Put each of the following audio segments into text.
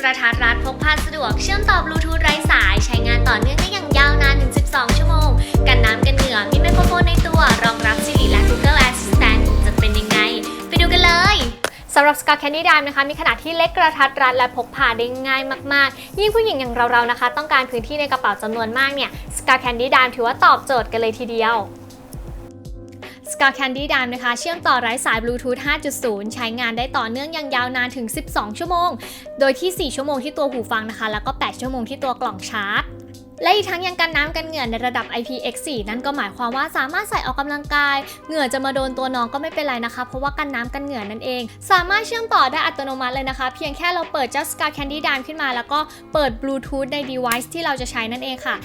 กระทัดรัดพกพาสะดวก เชื่อมต่อบลูทูธไร้สาย ใช้งานต่อเนื่องได้อย่างยาวนานถึง 12 ชั่วโมง กันน้ำกันเหงื่อมีไมโครโฟนในตัว รองรับ Siri และ Google Assistant จะเป็นยังไง ไปดูกันเลยสำหรับ Scar Candy Dime นะคะ มีขนาดที่เล็กกระทัดรัดและพกพาได้ง่ายมาก ๆ ยิ่งผู้หญิงอย่างเราๆนะคะ ต้องการพื้นที่ในกระเป๋าจำนวนมากเนี่ย Scar Candy Dime ถือว่าตอบโจทย์กันเลยทีเดียว Scar Candy Dime นะคะ เชื่อมต่อไร้สายบลูทูธ5.0 ใช้งานได้ต่อเนื่องอย่างยาวนานถึง 12 ชั่วโมง โดยที่ 4 ชั่วโมงที่ตัวหูฟังนะคะ แล้วก็ 8 ชั่วโมงที่ตัวกล่องชาร์จและอีกทั้งยังกันน้ำกันเหงื่อในระดับ IPX4 นั่นก็หมายความว่าสามารถใส่ออกกำลังกาย เหงื่อจะมาโดนตัวน้องก็ไม่เป็นไรนะคะ เพราะว่ากันน้ำกันเหงื่อนั่นเอง สามารถเชื่อมต่อได้อัตโนมัติเลยนะคะ เพียงแค่เราเปิดเจ้า Scar Candy Dime ขึ้นมา แล้วก็เปิดบลูทูธใน device ที่เราจะใช้นั่นเองค่ะ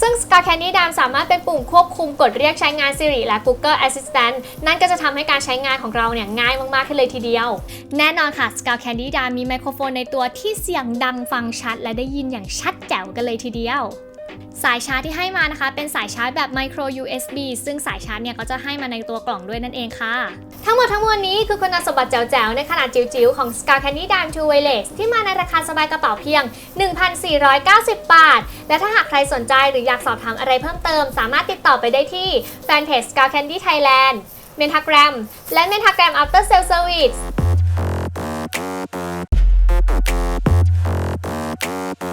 ซึ่ง Scar Candy d a m สามารถเป็นปุ่มควบคุมกดเรียกใช้งาน Siri และ Google Assistant นั่นก็จะทำให้การใช้งานของเราเนี่ยง่ายมากๆขึ้นเลยทีเดียว แน่นอนค่ะ Scar Candy d a m มีไมโครโฟนในตัวที่เสียงดังฟังชัด และได้ยินอย่างชัดแจ๋วกันเลยทีเดียว สายชาร์จที่ให้มานะคะ เป็นสายชาร์จแบบ micro USB ซึ่งสายชาร์จเนี่ยก็จะให้มาในตัวกล่องด้วยนั่นเองค่ะ ทั้งหมดทั้งมวลนี้คือคุณสมบัติแจ๋วๆ ในขนาดจิ๋วๆ ของ Scar Candy Dime Two Wireless ที่มาในราคาสบายกระเป๋าเพียง 1,490 บาท และถ้าหากใครสนใจหรืออยากสอบถามอะไรเพิ่มเติม สามารถติดต่อไปได้ที่แฟนเพจ Scar Candy Thailand เมนทาแกรมและเมนทาแกรม After Sale Service